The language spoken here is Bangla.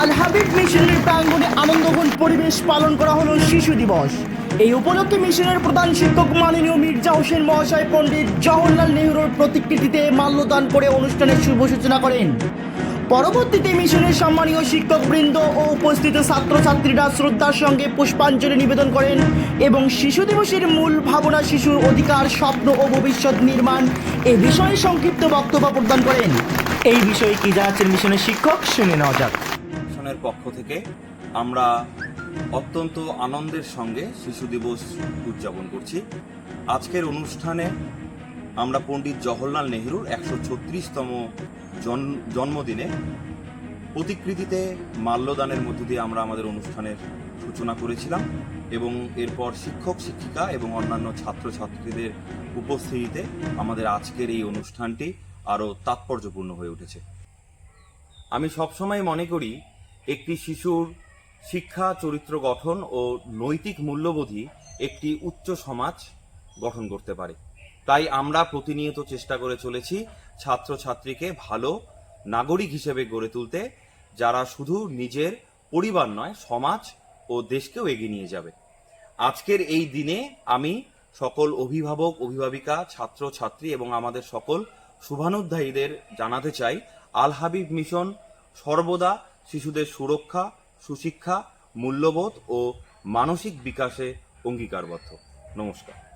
আল হাবিব মিশনের প্রাঙ্গণে আনন্দঘন পরিবেশ পালন করা হলো শিশু দিবস। এই উপলক্ষে মিশনের প্রধান শিক্ষক মাননীয় মির্জা হোসেন মহাশয় পণ্ডিত জওহরলাল নেহরুর প্রতিকৃতিতে মাল্যদান করে অনুষ্ঠানের শুভ সূচনা করেন। পরবর্তীতে মিশনের সম্মানীয় শিক্ষকবৃন্দ ও উপস্থিত ছাত্রছাত্রীরা শ্রদ্ধার সঙ্গে পুষ্পাঞ্জলি নিবেদন করেন এবং শিশু দিবসের মূল ভাবনা শিশুর অধিকার, স্বপ্ন ও ভবিষ্যৎ নির্মাণ এ বিষয়ে সংক্ষিপ্ত বক্তব্য প্রদান করেন। এই বিষয়ে কি জানাচ্ছেন মিশনের শিক্ষক শুনে নেওয়া যাক। মিশনের পক্ষ থেকে আমরা অত্যন্ত আনন্দের সঙ্গে শিশু দিবস উদযাপন করছি। আজকের অনুষ্ঠানে আমরা পণ্ডিত জওহরলাল নেহরুর একশো ছত্রিশতম জন্মদিনে প্রতিকৃতিতে মাল্যদানের মধ্য দিয়ে আমরা আমাদের অনুষ্ঠানের সূচনা করেছিলাম এবং এরপর শিক্ষক, শিক্ষিকা এবং অন্যান্য ছাত্রছাত্রীদের উপস্থিতিতে আমাদের আজকের এই অনুষ্ঠানটি আরও তাৎপর্যপূর্ণ হয়ে উঠেছে। আমি সবসময় মনে করি একটি শিশুর শিক্ষা, চরিত্র গঠন ও নৈতিক মূল্যবোধই একটি উচ্চ সমাজ গঠন করতে পারে। তাই আমরা প্রতিনিয়ত চেষ্টা করে চলেছি ছাত্রছাত্রীকে ভালো নাগরিক হিসেবে গড়ে তুলতে, যারা শুধু নিজের পরিবার নয়, সমাজ ও দেশকেও এগিয়ে নিয়ে যাবে। আজকের এই দিনে আমি সকল অভিভাবক, অভিভাবিকা ছাত্র ছাত্রী এবং আমাদের সকল শুভানুধ্যায়ীদের জানাতে চাই, আল হাবিব মিশন সর্বদা শিশুদের সুরক্ষা সুশিক্ষা মূল্যবোধ ও মানসিক বিকাশে অঙ্গীকারবদ্ধ। নমস্কার।